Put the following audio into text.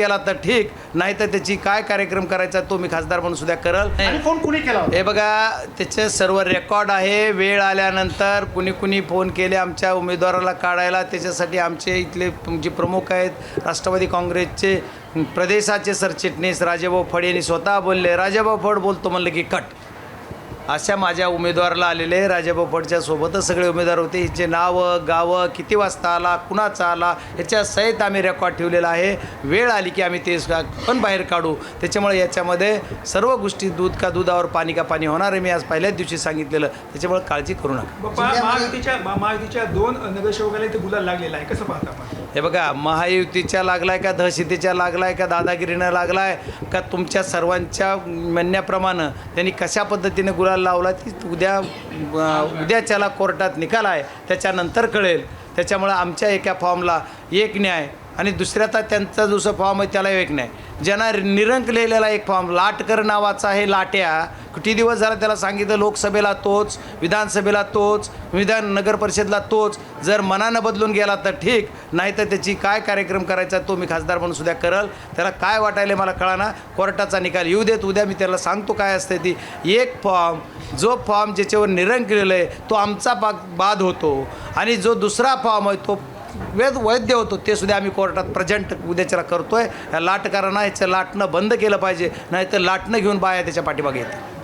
गेला तर ठीक नाही तर त्याची काय कार्यक्रम करायचा तो मी खासदार म्हणून सुद्धा करल. आणि फोन कुणी केला होता? हे बघा त्याचे सर्व रेकॉर्ड आहे. वेळ आल्यानंतर कुणी कुणी फोन केले आमच्या उमेदवाराला काढायला. त्याच्यासाठी आमचे इथले जे प्रमुख आहेत राष्ट्रवादी काँग्रेसचे प्रदेशाचे सरचिटणीस राजेभाऊ फड यांनी स्वतः बोलले. राजाभाऊ फड बोलतो म्हणलं की कट अशा माझ्या उमेदवाराला आलेले राजाभाऊ फडच्या सोबतच सगळे उमेदवार होते. हिचे नावं गावं किती वाजता आला कुणाचा आला याच्या सहित आम्ही रेकॉर्ड ठेवलेला आहे. वेळ आली की आम्ही ते पण बाहेर काढू. त्याच्यामुळे याच्यामध्ये सर्व गोष्टी दूध का दुधावर पाणी का पाणी होणार आहे मी आज पहिल्याच दिवशी सांगितलेलं. त्याच्यामुळे काळजी करू नका. दोन नगरसेवकाला इथे गुलाल लागलेला आहे. कसं पाहता आपण हे बघा महायुतीच्या लागलाय का दहशतीच्या लागलाय का दादागिरीनं लागलाय का तुमच्या सर्वांच्या म्हणण्याप्रमाणे त्यांनी कशा पद्धतीने गुलाल लावला ती उद्या उद्याच्याला कोर्टात निकाल आहे. त्याच्यानंतर कळेल. त्याच्यामुळं आमच्या एका फॉर्मला एक न्याय आणि दुसऱ्या तर त्यांचा दुसरा फॉर्म आहे त्याला एक नाही. ज्यांना निरंक लिहिलेला एक फॉर्म लाटकर नावाचा आहे लाट्या किती दिवस झाला त्याला सांगितलं लोकसभेला तोच विधानसभेला तोच विधान नगर परिषदला तोच. जर मनानं बदलून गेला तर ठीक नाही तर त्याची काय कार्यक्रम करायचा तो मी खासदार म्हणून सुद्धा करल. त्याला काय वाटायला मला कळाना. कोर्टाचा निकाल येऊ देत उद्या मी त्याला सांगतो काय असते ती. एक फॉर्म जो फॉर्म ज्याच्यावर निरंक लिहिलं आहे तो आमचा बाद होतो. आणि जो दुसरा फॉर्म आहे तो वेद वैद्य होतो ते सुद्धा आम्ही कोर्टात प्रेझेंट उद्याच्याला करतोय. आहे लाटकारांना ह्याचं लाटणं बंद केलं पाहिजे नाही तर लाटणं घेऊन बाया त्याच्या पाठीमागे येतात